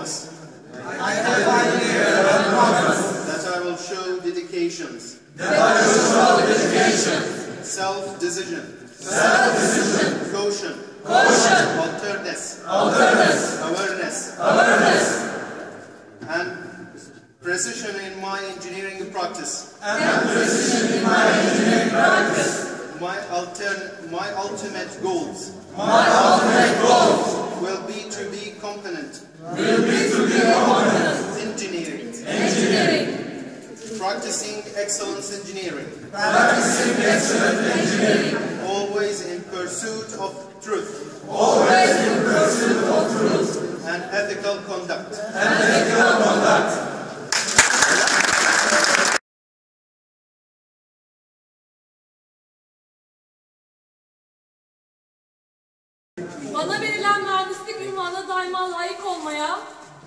promise that I will show dedications, That I will show dedication. self-decision, Self-decision. caution, caution alertness, awareness, Awareness. and precision in my engineering practice. And precision in my, altern- my ultimate goals. my ultimate goals will be to be competent Will be to be competent. engineering, Engineering. practicing excellence engineering, always in pursuit of truth, Always in pursuit of truth. And ethical conduct. and ethical conduct. Bana verilen mühendislik ünvanına daima layık olmaya,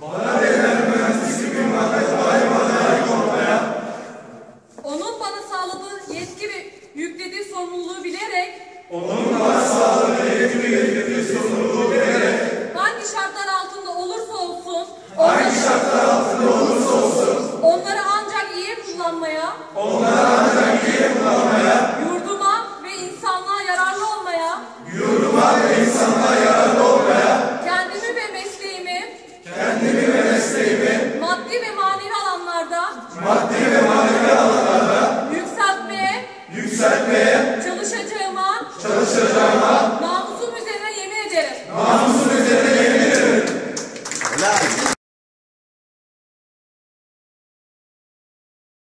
bana verilen mühendislik ünvanına daima layık olmaya, onun bana sağladığı yetki ve yüklediği sorumluluğu bilerek, onun bana sağladığı yetki ve yüklediği sorumluluğu bilerek,